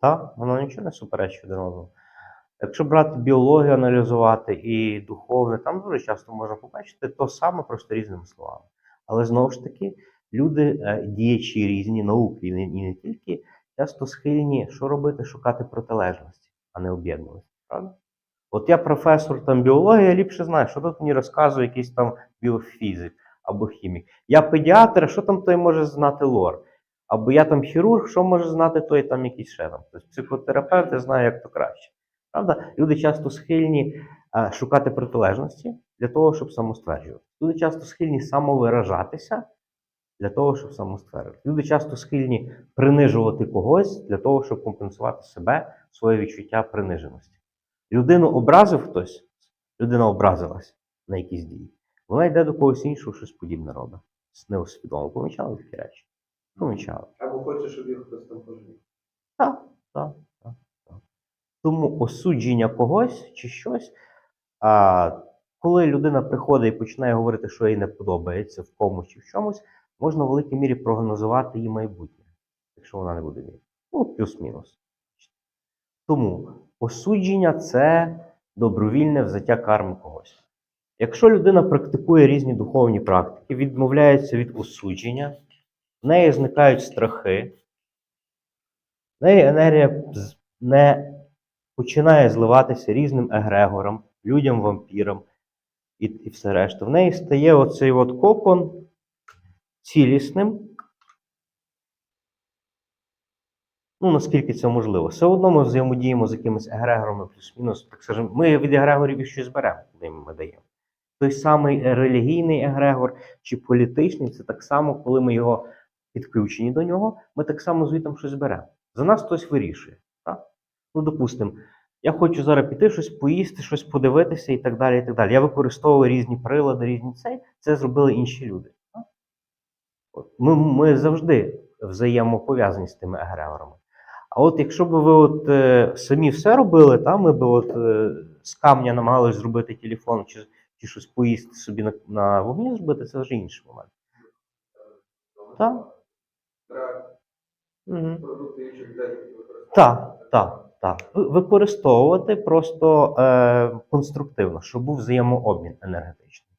Так, воно нічого не суперечить один одному. Якщо брати біологію, аналізувати і духовне, там дуже часто можна побачити то саме, просто різними словами. Але знову ж таки, люди, е, діячі різні науки, і не, тільки, часто схильні що робити, шукати протилежності, а не об'єднуватися. Правда? От я професор там біології, я ліпше знаю, що тут мені розказує якийсь там біофізик або хімік. Я педіатр, що там той може знати лор? Або я там хірург, що може знати той там якийсь ще там. Тобто психотерапевт я знаю, як то краще. Правда? Люди часто схильні е, шукати протилежності для того, щоб самостверджувати. Люди часто схильні самовиражатися для того, щоб самостверджувати. Люди часто схильні принижувати когось для того, щоб компенсувати себе, своє відчуття приниженості. Людину образив хтось, людина образилась на якісь дії. Вона йде до когось іншого, щось подібне робить. Неосвідомо. Помічали такі речі? Помічали. Або хоче, щоб їх хтось там пожив. Так, так, так, так. Тому осудження когось чи щось, а, коли людина приходить і починає говорити, що їй не подобається в комусь чи в чомусь, можна в великій мірі прогнозувати її майбутнє, якщо вона не буде вірити. Ну, плюс-мінус. Тому осудження це добровільне взяття карми когось. Якщо людина практикує різні духовні практики, відмовляється від осудження, в неї зникають страхи, в неї енергія не починає зливатися різним егрегорам, людям, вампірам і, і все решта. В неї стає оцей от кокон цілісним. Ну, наскільки це можливо. Все одно ми взаємодіємо з якимись егрегорами, плюс-мінус, так скажемо, ми від егрегорів їх щось беремо, коли ми даємо. Той самий релігійний егрегор чи політичний, це так само, коли ми його підключені до нього, ми так само звітом щось беремо. За нас хтось вирішує. Так? Ну, допустимо, я хочу зараз піти щось поїсти, щось подивитися і так далі. і так далі. Я використовую різні прилади, різні цей. Це зробили інші люди. Так? От. Ми, ми завжди взаємопов'язані з тими егрегорами. А от якщо б ви от, е, самі все робили, та, ми б от, е, з камня намагалися зробити телефон чи, чи щось поїсти собі на, на вогні зробити, це вже інший момент. Так? Угу. продукти інших людей використовувати. Так, так, так. Використовувати просто е, конструктивно, щоб був взаємообмін енергетичний.